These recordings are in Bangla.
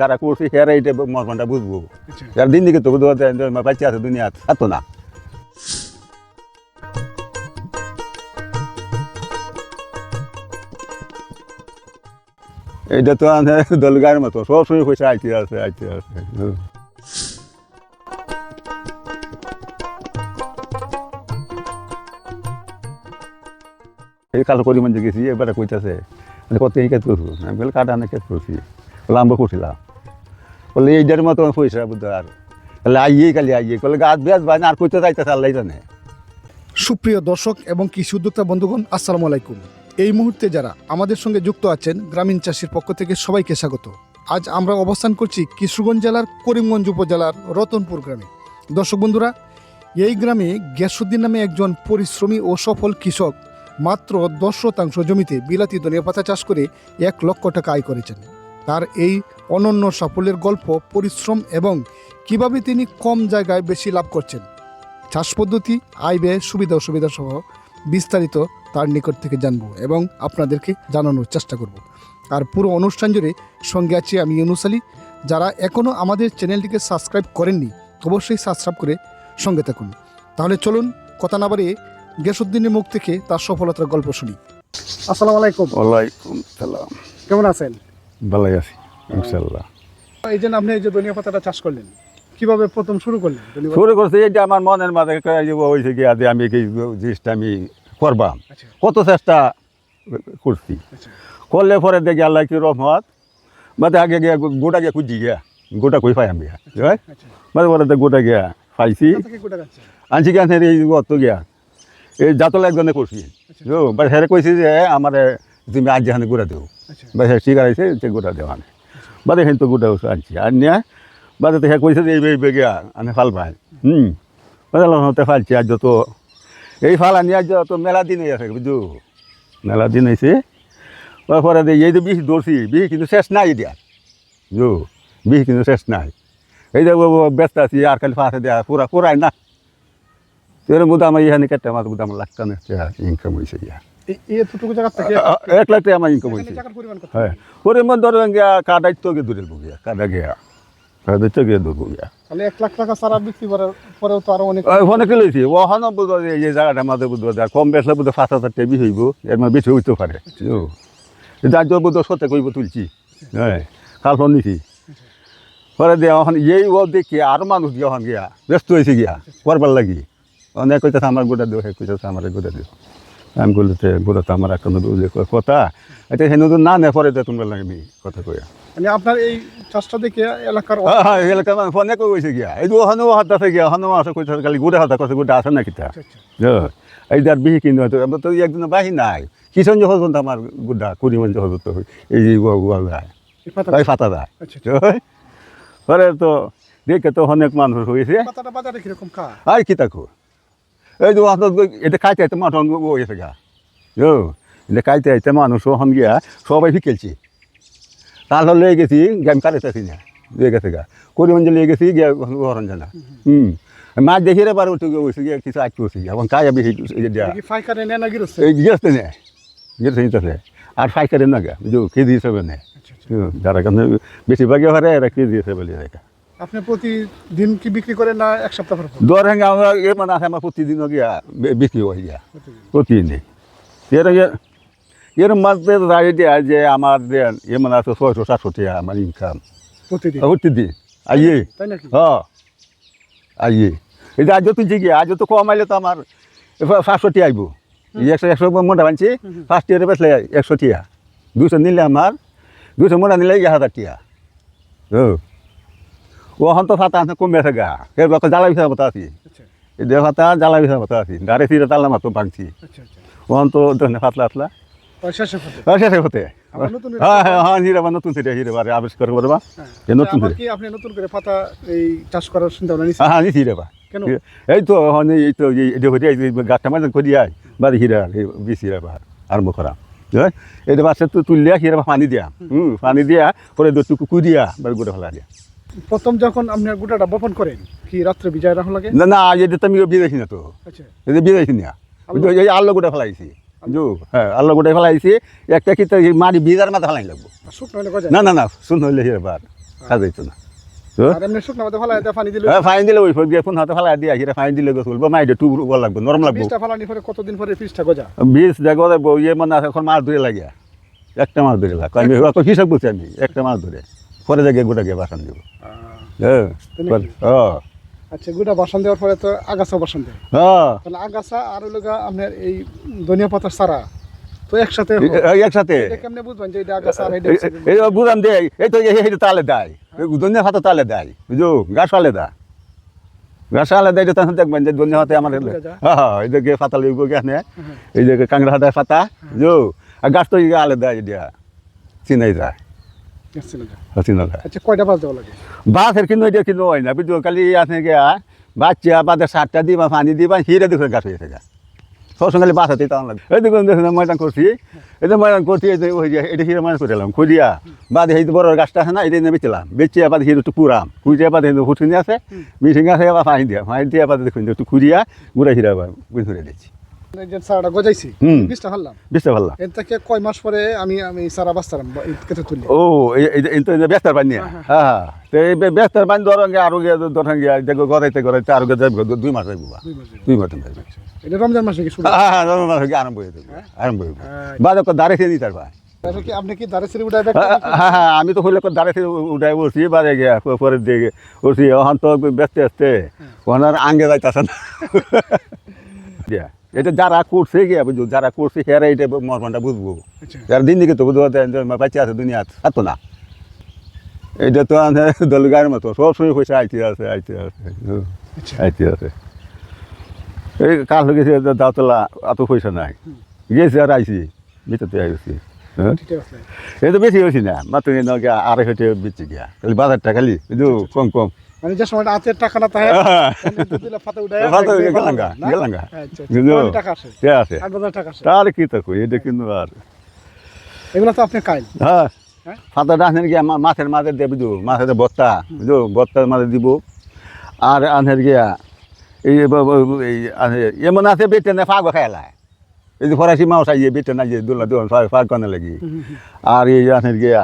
যারা করছে হেরা এটা মর্মনটা বুঝব। যারা দিন দিকে তো বাচ্চা আছে, দুনিয়া এত না। এটা তো দলগার মতো সবসময় পয়সা আইতে আছে আইতে আছে। এই কালো করি মধ্যে গেছি এবারে কইতাছে মানে কত এই কাজ করব আমি বলে, কাটা না কাজ করছি। আমরা করছিলাম বলে এইটার মতো পয়সা বুঝতে আর। তাহলে আইয়ে কালি আইয়ে। বলে গাছ বেশ ভাই আর কইতে যাইতেছে আল্লাহ জানে সুপ্রিয় দর্শক এবং কৃষি উদ্যোক্তা বন্ধুগণ, আসসালামু আলাইকুম। এই মুহূর্তে যারা আমাদের সঙ্গে যুক্ত আছেন, গ্রামীণ চাষির পক্ষ থেকে সবাইকে স্বাগত। আজ আমরা অবস্থান করছি কিশোরগঞ্জ জেলার করিমগঞ্জ উপজেলার রতনপুর গ্রামে। দর্শক বন্ধুরা, এই গ্রামে গ্যাসুদ্দিন নামে একজন পরিশ্রমী ও সফল কৃষক মাত্র দশ শতাংশ জমিতে বিলাতি ধনিয়া পাতা চাষ করে এক লক্ষ টাকা আয় করেছেন। তার এই অনন্য সাফল্যের গল্প পরিশ্রম এবং কীভাবে তিনি কম জায়গায় বেশি লাভ করছেন। চাষ পদ্ধতি আয় ব্যয় সুবিধা অসুবিধা সহ বিস্তারিত তার নিকট থেকে জানব এবং আপনাদেরকে জানানোর চেষ্টা করব। আর পুরো অনুষ্ঠান জুড়ে সঙ্গে আছি আমি ইউনুস আলী। যারা এখনও আমাদের চ্যানেলটিকে সাবস্ক্রাইব করেননি অবশ্যই সাবস্ক্রাইব করে সঙ্গে থাকুন। তাহলে চলুন কথা না বাড়িয়ে গেসুদ্দিনের মুখ থেকে তার সফলতার গল্প শুনি। আসসালামু আলাইকুম। ওয়ালাইকুম সালাম। কেমন আছেন? ভালোই আছি ইনশাল্লাহ এই জন্য আপনি এই যে ধনিয়া পাতাটা চাষ করলেন কীভাবে প্রথম শুরু করলেন শুরু করছি এইটা আমার মনের মাঝে হয়েছে গিয়া যে আমি এই জিনিসটা আমি করবাম আচ্ছা। কত চেষ্টা করছি। আচ্ছা। করলে পরে দেখি আল্লাহ কি রহমত মাঝে আগে গিয়া গোটা গিয়া খুঁজি গিয়া গোটা কই পাই আমি আচ্ছা। মাঝে পরে গোটা গিয়া পাইছি। কোটা যাচ্ছে আনছি এই অত গিয়া। এই জাতল একজনে করছি। বাট হেরে কইছি যে আমার তুমি আজ যেখানে গোটা দেও। আচ্ছা। বা হ্যাঁ শিকার আছে সে গোটা দেওয়া নেই বাদে হেন গোটা আনছি। আর বাদে তো হ্যাঁ কইছে যে এই বে- বেগে আমি ফাল পাই হুম। বাদে হতে ফালছি, আর যত এই ফাল আনি আজ যত মেলা দিন হয়ে আছে বুঝু মেলা দিন হয়েছে পরে দিয়ে এই যে বিষ দৌড়ছি বিষ কিন্তু শেষ নাই দিয়া। যো বিষ কিন্তু শেষ নাই। এই যে ব্যস্ত আছি, আর খালি ফাঁসে দেওয়া পুরা পুরাই না। মধ্যে আমার এখানে কেটে আমার লাখ টাকা ইনকাম হয়েছে ইয়া এতটুকু জায়গা থেকে এক লাখ টাকা আমার ইনকাম হয়েছে। পরিমাণ হ্যাঁ। ওরে মন ধরে গিয়া কাদাইত তো গিয়ে দূরে গিয়া কাদা গিয়া গিয়ে দূর গিয়া তাহলে এক লাখ টাকা সারা বিক্রি করার পরেও তো আরও অনেক লইছি ওখানে এই জায়গাটা বুঝব কম পাঁচ হাজার হইব এর মানে বেশি হইতে পারে। যার জন্য বুঝব সত্যি কইব তুলছি। হ্যাঁ কালফোন নিছি পরে দিয়ে এখন এই ও দেখি মানুষ গিয়া ওখান গিয়া ব্যস্ত হয়েছে গিয়া করবার লাগি। অনেক কইতেছে আমার গোটা দিও হে কইতেছে আমার গোটা দিও আমি বলতে গোটা তো আমার একটা কথা। এটা হেন না নে পরে তোমরা লাগে আমি কথা কইয়া। মানে আপনার এই চাষটা দেখে এলাকার হ্যাঁ হ্যাঁ এলাকা মানে ফোনে কই কইছে গিয়া। এই দু হনু হাত আছে গিয়া হনু আছে কইছে খালি গুড়ে হাত আছে গুড়ে আছে না কিতা আচ্ছা, আচ্ছা। এই যার বিহি কিনে হয়তো আমরা তো একদিন বাহি নাই। কিষণ যখন তো আমার গুড্ডা কুড়ি মান যখন তো এই যে গুয়া যায় এই ফাতা যায় আচ্ছা। পরে তো দেখে তো অনেক মানুষ হয়েছে আর কি তাকো এই যে এটা খাইতে আইতে মানুষ হয়েছে গা। যো এটা খাইতে আইতে মানুষ ওখান গিয়া সবাই ফিকেলছি তাহলে লয়ে গেছি গেম কাটাইতেছি না লয়ে গেছে গা। করিমঞ্জে লিয়ে গেছি গিয়া হরণ জানা হুম। মাছ দেখি রে বার উঠে গেছে গিয়া কিছু আটকে বসে এখন কাজ দেয়া কি না গেছে নিতেছে আর ফাইকারে না গা কেজি হিসাবে নেয়। আচ্ছা আচ্ছা। যারা কারণে বেশিরভাগই হারে এরা কেজি হিসাবে যায় আপনি প্রতিদিন কি বিক্রি করেন না এক সপ্তাহ পর? দর হ্যাঙ্গে আমরা এ মানে আছে আমার প্রতিদিন গিয়া বিক্রি হয়ে গিয়া। প্রতিদিন? প্রতিদিনই। এর এর মধ্যে রায় দেয়া যে আমার দেন এ মানে আছে ছয়শো সাতশো টাকা আমার ইনকাম প্রতিদিন? প্রতিদিন। আইয়ে। তাই নাকি? হ। আইয়ে। এই যে আজও তুলছি গিয়ে আজও তো কমাইলে তো আমার পাঁচশো টি আইব। একশো একশো মোটা বানছি ফার্স্ট ইয়ারে বেসলে একশো টিয়া দুশো নিলে আমার দুশো মোটা নিলে এক হাজার টিয়া ও। ওখান তো ফাতা আছে কমে গা। এর বাকি জ্বালা বিষয় মতো আছি। আচ্ছা। এই দেহ ফাতা জ্বালা বিষয় মতো আছি। গাড়ি ফিরে তাল্লা মাত্র ভাঙছি। আচ্ছা আচ্ছা। ওখান তো ধনে ফাতলা আতলা শেষে ফতে হতে নতুন হ্যাঁ হ্যাঁ হ্যাঁ হিরে বা নতুন হিরে বারে আবিষ্কার করবা। কি আপনি নতুন করে পাতা এই চাষ করার চিন্তা ভাবনা হ্যাঁ হ্যাঁ হিরে বা। এই তো হন এই তো এই এই গাছটা মাঝে করি আয় বাড়ি হিরা এই বিশ হিরা বাহার আরম্ভ করা। এটা বাচ্চা হিরা পানি দিয়া। হুম। পানি দিয়া পরে দু টুকু কুদিয়া বাড়ি গোটা ফেলা দিয়া। প্রথম যখন আপনি গোটাটা বপন করেন কি রাত্রে বিজয় রাখা লাগে? না না এটা তো আমি বিদেশি না তো। আচ্ছা। এটা না। এই আল্লো গোটা ফেলাইছি। বুঝো হ্যাঁ আল্লো গোটা ফেলাইছি। একটা কি মাটি বিজার মাথা ফেলাই লাগবো। না না না শুন হইলে হিরে বার কাজ না। দিলে? হ্যাঁ ফাইন দিলে ওই ফোন দিয়ে ফোন হাতে ফালা দিয়ে আসি ফাইন দিলে গোসল। বা মাইডে টু বল লাগবে নরম লাগবে। বীজটা ফালানি পরে কতদিন পরে পিসটা গজা? বীজ দেখো ইয়ে মানে এখন মাছ ধরে লাগিয়া। একটা মাছ ধরে লাগ। আমি অত হিসাব করছি আমি একটা মাছ ধরে। পরে জায়গায় গোটা গিয়ে বাসান দিব। হ্যাঁ? হ্যাঁ। আচ্ছা গুটা বাসন দেওয়ার পরে তো আগাছা বাসন দেয়। হ্যাঁ। তাহলে আগাছা আর হলো আপনার এই ধনিয়া পাতার সারা তো একসাথে হয়। একসাথে। কেমনে বুঝবেন যে এটা আগাছা আর এটা এই- এই বুঝাম দে এই তো এই তালে দেয়। দুনিয়া হাতে তালে দেয় বুঝো গাছ আলাদা গাছ আলাদা এটা তখন দেখবেন যে দুনিয়া হাতে আমার হ্যাঁ হ্যাঁ এই দিকে পাতা এই পাতা বুঝো আর গাছ তো আলাদা এটা চিনাই যায়। আচ্ছা কয়টা বাজ দেওয়া লাগে? বাসের কিন্তু এটা কিন্তু হয় না। বুঝো খালি আছে গিয়া বাচ্চা বাদের সারটা দিবা পানি দিবা হিরে দেখে গাছ হয়ে থাকে। সবসময় খালি বাসাতে তখন লাগে। এই দেখুন দেখুন ময়দান করছি। এই ময়দান করছি ওই যে এটা হিরে ময়দান করলাম খুঁজিয়া। বাদে এই বড় গাছটা আছে না এটা নিয়ে বেচলাম। বেচিয়া বাদে হিরে একটু পুরাম। খুঁজিয়া বাদে হুটুনি আছে আছে আবার পানি দিয়া। পানি দিয়া বাদে দেখুন একটু খুঁজিয়া গুড়া হিরে আবার ঘুরে দিচ্ছি। যে সারাটা গজাইছি হুম। বীজটা ফাললাম। বুঝতে পারলাম এর থেকে কয় মাস পরে আমি আমি সারা কেটে তুলি। ও ব্যস্তার পানি নিয়ে? হ্যাঁ তো এই ব্যস্তার পানি ধরেন গিয়ে আরও গিয়ে ধরেন গিয়ে দেখো গড়াইতে গড়াইতে আরও গিয়ে দুই মাস যাইব দুই মাস যাবে। যাইব এটা রমজান মাসে কি শুরু? হ্যাঁ হ্যাঁ রমজান মাস থেকে আরম্ভ হয়ে। যাবে আরম্ভ হয়ে যাবে হ্যাঁ। বাদ দাঁড়ে দিতে পারবা। কি আপনি কি হ্যাঁ হ্যাঁ আমি তো হইলে দাঁড়ে খেয়ে উঠাই বাদে গিয়া পরের দিকে বলছি ওখান তো ব্যস্ত আসতে ওনার আঙ্গে যাইতেছে না। দিয়া, এটা যারা করছে গিয়া বুঝো যারা করছে হেরা এটা মর্মনটা বুঝব। আচ্ছা। যারা দিন দিকে তো বুঝব বাচ্চা আছে দুনিয়া থাকতো না। এটা তো দল গায়ের মতো। সবসময় পয়সা আইতে আছে আইতে আছে। আচ্ছা। আইতে আছে। এই কাল হয়ে গেছে দাওতলা অত পয়সা নাই। গেছে আর আইসি ভিতরতে আইসি হ্যাঁ? এই তো বেশি হয়েছি না মাত্র আড়াই হইতে বেচে গিয়া। খালি বাজারটা খালি কম কম। মানে যে সময় হাতের টাকা না থাকে দিলে ফাতে উঠাই ফাতে উঠায় গেলাঙ্গা, গেলাঙ্গা। আচ্ছা? কয় টাকা আসে। সে আছে আট হাজার টাকা আসে। তাহলে কি তো কই এটা কিন্তু আর এগুলো তো আপনি কাইল হ্যাঁ। হ্যাঁ? ফাতা ডানের গিয়া মাছের মাঝে দিয়ে বুঝো মাছের বস্তা বুঝো বস্তার মাঝে দিব। আর আনের গিয়া এই এমন আছে বেটে না ফাগ খাইলায় এই যে ফরাসি মাছ আইয়ে বেটে না যে দুলা দুন ফাগ কানে লাগি। আর এই আনের গিয়া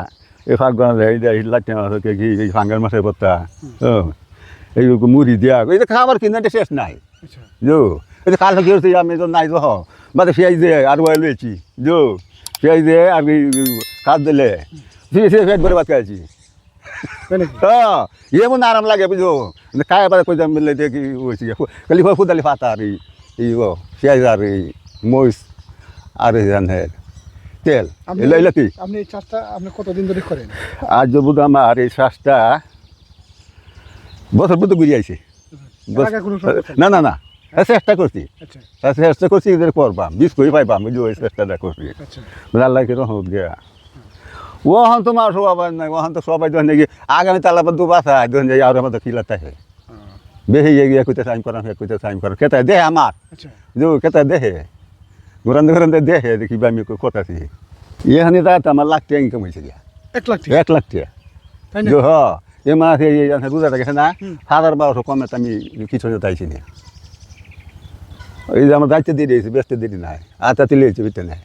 এই ফাগ কানে এই যে লাটে মাছ কে এই ফাঙ্গার মাছের হ্যাঁ এই মুড়ি দিয়া এই খাবার কিনে শেষ নাই। আচ্ছা। জো এই যে কাল কি হচ্ছে আমি তো নাই তো বাদে পেঁয়াজ দিয়ে আর ওয়াই লয়েছি জো পেঁয়াজ দিয়ে আর এই কাজ দিলে। পেট ভরে ভাত খাইছি। হ্যাঁ এমন আরাম লাগে বুঝো খায় বাদে কই মিললে দেখি হয়েছি খালি ফুদালি ফাতা আর এই এই পেঁয়াজ আর এই মরিচ আর এই জানের তেল। এলো এলো কি? আপনি এই চাষটা আপনি কতদিন ধরে করেন? আজ বুধ আমার এই শ্বাসটা বছর বুধ ঘুরে আইছে। না না না। হ্যাঁ, চেষ্টা করছি। আচ্ছা। তা চেষ্টা করছি এদের করবাম। বিষ করে পাইবাম বুঝি ওই চেষ্টাটা করছি। আচ্ছা। আল্লাহ কীরকম হোক গিয়া। ওহন তো মার সবাই নাই ওহন তো সবাই ধরেন যে আগামী তালা দু বাসা ধরেন যে আর আমাদের খিলা থাকে। বেহে গিয়ে কইতে সাইন করাম হে কইতে সাইন করাম। কেতা দেহে আমার। আচ্ছা। যে কেতা দেহে। ঘুরান ঘুরান দেহে দেখি আমি কথাছি এখানে তাতে আমার লাখ টাকা ইনকাম হয়েছে গিয়া এক লাখ টাকা এক লাখ টাকা তাই না যে হ এ মাস এই রোজাটা গেছে না হুম। হাজার বারোশো কমে তো আমি কিছু চাইছি না এই যে আমার দায়িত্ব দিয়ে দিয়েছি ব্যস্ত দিদি নাই আতা তিলিয়েছে বিতে নাই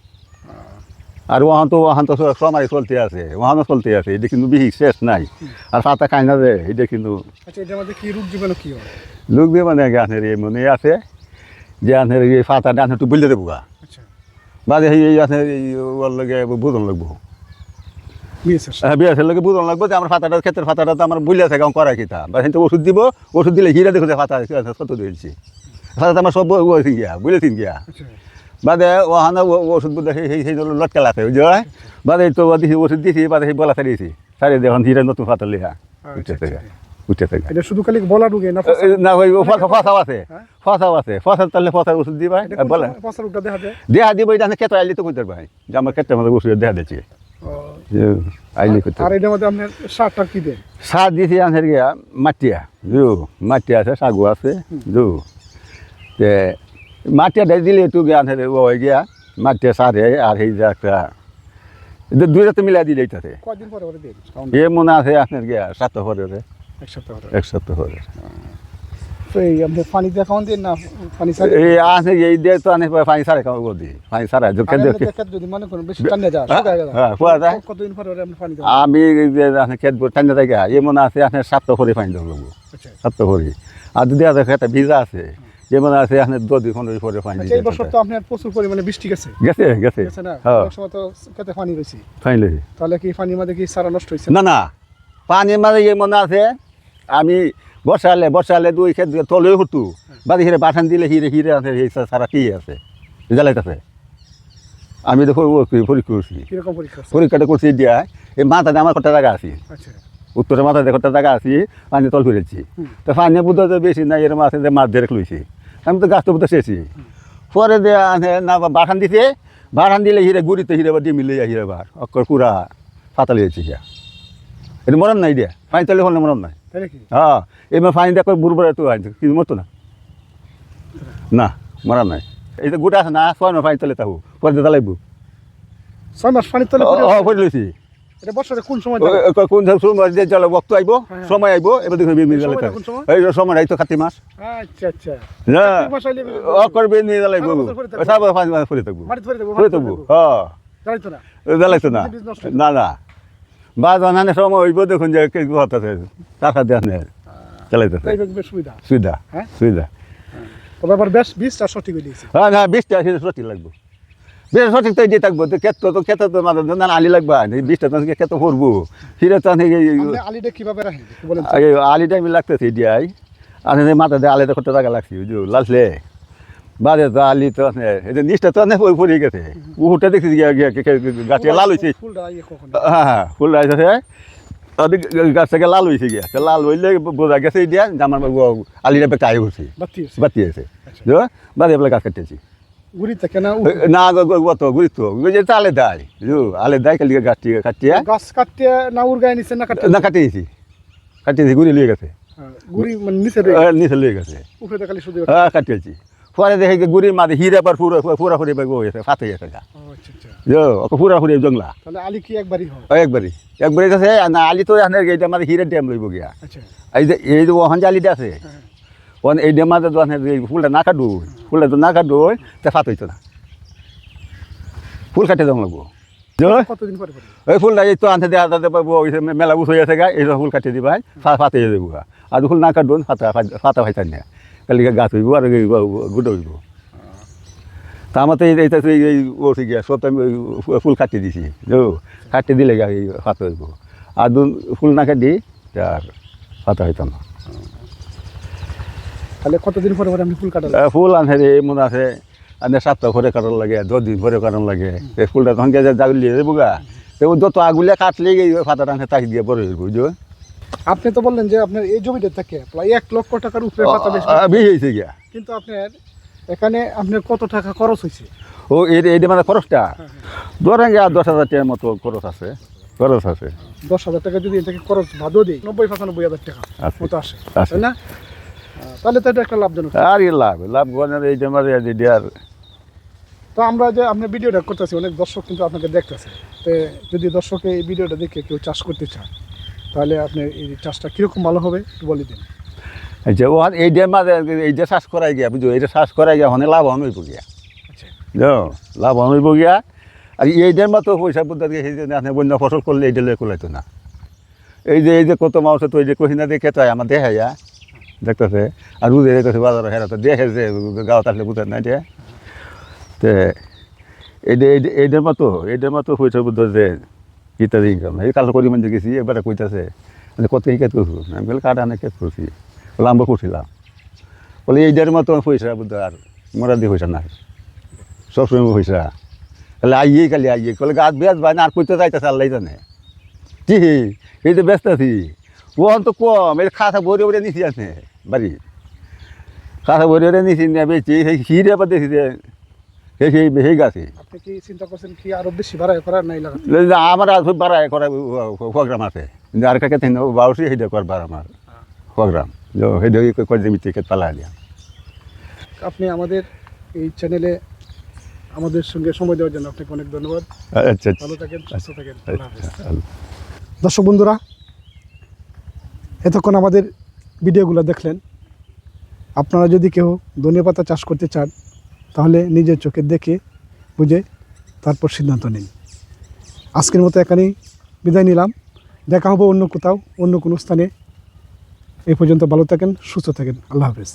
আর ওহান তো ওহান তো সমাই চলতে আছে ওহানও চলতে আছে এটা কিন্তু বিহি শেষ নাই আর পাতা খাই না যে এটা কিন্তু আচ্ছা এটার মধ্যে কি রোগ জীবাণু কি হয় লোক দিয়ে মানে গানের এই মনে আছে যে আনের এই পাতা ডান একটু বলতে দেবো গা আচ্ছা বাদে এই আছে ওর লগে বুঝন লাগবো। হ্যাঁ বিয়াসের লোকে বুঝন লাগবো যে আমার ফাতাটা ক্ষেতের ফাতাটা তো আমার বুলিয়া থাকে করা কিতা। বা কিন্তু ওষুধ দিব ওষুধ দিলে হিরা দেখো ফাতা কত দিয়েছি ফাতা আমার সব ওই গিয়া বুঝেছিন গিয়া। আচ্ছা। বাদে ওখানে ওষুধ সেই সেই লটকা লাতে বুঝতে হয় বাদে তো ওষুধ দিছি বাদে সেই বলা ছাড়িয়েছি। ছাড়িয়ে দেখুন হিরা নতুন ফাতা লিহা থেকে এটা শুধু খালি বলা ঢুকে না না ওই ফসাও আছে। হ্যাঁ? ফসাও আছে। ফসার তাহলে ফসার ওষুধ দিবা বলে। উঠা দেখা দেহা দিব এটা আইলি তো কইতে ভাই যে আমার কেটে আমাদের ওষুধ দেহা দিচ্ছি আইলি করতে আর এটার মধ্যে আপনার সারটা কি দেন সার দিয়েছি আনসার গিয়া মাটিয়া জু মাটিয়া আছে সাগু আছে জু। তে মাটিয়া দিয়ে দিলে একটু গিয়া আনসার ও হয়ে গিয়া মাটিয়া সারে আর এই যে একটা এদের দুই রাতে মিলাই দিলে এইটাতে। এ মনে আছে আপনার গিয়া সাত পরে এক সপ্তাহ পরে। তো এই আপনি পানি দিয়ে খাওয়ান দিন না? পানি ছাড়া এই আছে এই দিয়ে তো আনে পানি সারে খাওয়া দি পানি সারা যে আর খেতে এমনিতে যদি মনে করুন বেশি টান্ডা যায় হ্যাঁ, যায় হ্যাঁ, যায়। কতদিন পরে আপনি পানি আমি যে আপনি খেত ঠান্ডা থাকে এমন আছে আপনি সাতটা করে পানি দেবো আচ্ছা। সাতটা করে আর যদি আছে খেতে ভিজা আছে যেমন আছে দশ দুই পনেরো পরে পানি আচ্ছা, এই বছর তো আপনার প্রচুর পরিমাণে বৃষ্টি গেছে। গেছে গেছে। গেছে না? হ্যাঁ। অনেক সময় তো খেতে পানি রয়েছে পানি তাহলে কি পানির মধ্যে কি সারা নষ্ট হয়েছে? না না। পানির মাঝে এমন আছে আমি বর্ষালে বর্ষালে দুই খেত তলে হতু বাদি হিরে বাঠান দিলে হিরে হিরে আছে এই সারা কি আছে? জ্বালাইতেছে আমি দেখো পরীক্ষা করছি পরীক্ষাটা করছি দিয়া এই মাথাতে আমার কটা জায়গা আছে। আচ্ছা। উত্তরে মাথাতে কটা জায়গা আছে পানি তল ফিরেছি তো পানি বুধ বেশি না এরম আছে যে মাছ ধরে লইছি আমি তো গাছ তো বুধ শেষি পরে যে না বাঠান দিছে বাঠান দিলে হিরে গুড়িতে হিরে বা ডিমি লইয়া হিরে বার অক্কর পুরা ফাতাল হয়েছে গিয়া এটা মরণ নাই দিয়া। পানি তলে হলে মরণ নাই। হ্যাঁ এবার পানি দেখো বুড়বড়া তো আছে কিছু মরতো না। না মরা নাই। এই তো গোটা আছে না ছয় মাস পানি তলে তাহু পরে দিয়ে জ্বালাইবো। ছয় মাস পানির তলে আছে? পরে লইছি। কোন সময় সময় যে জল বক্ত আইব হ্যাঁ। সময় আইব এবার সময়? এই সময় আইতো কাতি মাস। আচ্ছা আচ্ছা। না করবে নিয়ে মাস থাকব। থাকব। হ্যাঁ। জ্বালাইতো হয়ে না। বা জানানে সময় হইব দেখুন যে কি হতাছে টাকা দেওয়া নেই। তাই বেশ সুবিধা। সুবিধা হ্যাঁ? সুবিধা। তবে আবার বেশ বীজটা সঠিক হয়ে দিয়েছে হ্যাঁ বিশটা সেটা সঠিক লাগবো। বেশ সঠিক তো দিয়ে থাকব। তো ক্ষেত্র তো ক্ষেত্র তো মানে না আলি লাগবা। বিশটা তো ক্ষেত্র করব সেটা তো আলিটা কীভাবে রাখেন? একটু বলেন তো। এই আলি টাইমে দিয়াই আর মাথা দিয়ে আলিতে কত টাকা লাগছে লাললে বাদে তো আলি তো আছে। এই যে নিচটা তো অনেক পড়ে গেছে। উহুটা দেখছি গিয়া গিয়া কে- কে- কে- গাছে লাল হয়েছে ফুলটা ইয়ে কখন? হ্যাঁ হ্যাঁ ফুল আছে। ওদিক গাছ থেকে লাল হয়েছে গিয়া। তো লাল হইলে বোঝা গেছে দিয়া জামার আলিটা বেটা আয় করছে বাতি আছে। বাতি আছে। আচ্ছা। বুঝো বাদে বলে গাছ কাটিয়েছি গুড়ি থাকে না না গত গুরুত্ব যে আলে দেয়। বুঝো আলে দেয় কালিকে গাছটি কাটিয়া। গাছ কাটতে না উর গায়ে নিচে না কাটতে না কাটিয়েছি। কাটিয়েছি গুড়ি লিয়ে গেছে। হ্যাঁ, গুড়ি মানে নিচে রয়ে আহ, নিচে লিয়ে গেছে। উপরে খালি শুধু হ্যাঁ কাটিয়েছি। পরে দেখে যে গুড়ির মাঝে হিরে আবার পুরো পুরা ফুরে বেগ হয়েছে ফাতে গেছে গা ও, আচ্ছা আচ্ছা যো ওকে পুরা ফুরে জংলা তাহলে আলি কি একবারই হয় ও একবারই একবারই আছে না আলি তো এখানে এইটা মাঝে হিরে ড্যাম লইব গিয়া আচ্ছা এই যে এই যে ওখান যে আলিটা আছে হ্যাঁ। ওখান এই ড্যাম মাঝে তো ওখানে এই ফুলটা না কাটু ফুলটা তো না কাটু তা ফাত হইতো না ফুল কাটে দেওয়া লাগবো যো কতদিন পরে পরে ওই ফুলটা এই তো আনতে দেওয়া তাতে পাবো ওই যে মেলা বুঝ হয়ে আছে গা এই ফুল কাটিয়ে দিবা ফাতে দেবো গা আর ফুল না কাটবো ফাতা ফাতা ফাইতান না কালি গাছ হইব আর গুড হইব তা আমার এইটা এই ওঠে গিয়া সব আমি ফুল কাটিয়ে দিছি কাটিয়ে দিলে গা এই ফাতা হইব আর দু ফুল না কাটি আর ফাতা হইতো না তাহলে কতদিন পরে পরে আপনি ফুল কাটালেন ফুল আনছে রে মনে আছে আনে সাতটা ভরে কাটার লাগে দশ দিন ভরে কাটার লাগে এই ফুলটা তখন গিয়ে জাগুলিয়ে দেবো গা তো যত আগুলিয়া কাটলে এই ফাতাটা আনছে তাকে দিয়ে বড় হইব বুঝছ আপনি তো বললেন যে আপনার এই জমিটা থেকে প্রায় এক লক্ষ টাকার উপরে পাতা বেশি হয়েছে গিয়া কিন্তু আপনার এখানে আপনার কত টাকা খরচ হয়েছে? ও এই এই মানে খরচটা? ধরেন গিয়া দশ হাজার টাকার মতো খরচ আছে খরচ আছে। দশ হাজার টাকা যদি এটাকে খরচ ভাদও দিই নব্বই পঁচানব্বই হাজার টাকা। মতো আসে। তাই না? তাহলে তো এটা একটা লাভজনক। আর লাভ লাভ গনের এই যে দেওয়ার তো আমরা যে আপনার ভিডিওটা করতেছি অনেক দর্শক কিন্তু আপনাকে দেখতেছে। তো যদি দর্শকে এই ভিডিওটা দেখে কেউ চাষ করতে চায় তাহলে আপনি এই চাষটা কীরকম ভালো হবে একটু বলে দিন যে ও এই যে মাঝে এই যে শ্বাস করাই গিয়া বুঝছ এইটা শ্বাস করাই গিয়া হনে লাভ হইব গিয়া আচ্ছা লাভ হইব গিয়া আর এই যে মতো পয়সা বুদ্ধা দিয়ে সেই জন্য আপনি বন্য ফসল করলে এইটা লয়ে কোলাইতো না এই যে এই যে কত মাংস তো এই যে কহিনা দেখে তো আমার দেখা যা দেখতেছে আর বুঝে দেখতেছে বাজার হেরা তো দেখে যে গাঁও আসলে বুঝে না যে তে এইটা এইটা- এইটার মতো এইটার মতো পয়সা বুদ্ধ যে ইত্যাদি ইনকাম এই কাল করি মানে গেছি এবারে কইতাছে মানে কত হিকাত করছ আমি বলে কাটা অনেক কেত করছি বলে আমরা করছিলাম বলে এইটার মতো পয়সা বুদ্ধ আর মরা দিয়ে পয়সা নাই সবসময় পয়সা তাহলে আইয়ে খালি আইয়ে। বলে গাছ বেশ ভাই না আর কইতে যাইতেছে আল্লাহ জানে? কি এই তো ব্যস্ত আছি? ও তো কম, এই খাতা ভরে ভরে নিছি আছে বাড়ি খাতা ভরে ভরে নিছি না বেশি সেই হিরে আবার দেখি সেই সেই সেই গাছে। আপনি কি চিন্তা করছেন কি আরও বেশি ভাড়া করার নাই আমার আর প্রোগ্রাম আছে। কিন্তু আর কাকে তিন বাউসি সেইটা করবার আমার প্রোগ্রাম। সেইটা করে যে মিটিকে পালা দিয়া আপনি আমাদের এই চ্যানেলে আমাদের সঙ্গে সময় দেওয়ার জন্য আপনাকে অনেক ধন্যবাদ। আচ্ছা ভালো থাকেন সুস্থ থাকেন। আল্লাহ হাফেজ। আচ্ছা দর্শক বন্ধুরা এতক্ষণ আমাদের ভিডিওগুলো দেখলেন। আপনারা যদি কেউ ধনে পাতা চাষ করতে চান তাহলে নিজের চোখে দেখে বুঝে তারপর সিদ্ধান্ত নিন। আজকের মতো এখানেই বিদায় নিলাম। দেখা হব অন্য কোথাও, অন্য কোনো স্থানে। এই পর্যন্ত ভালো থাকেন, সুস্থ থাকেন। আল্লাহ হাফেজ।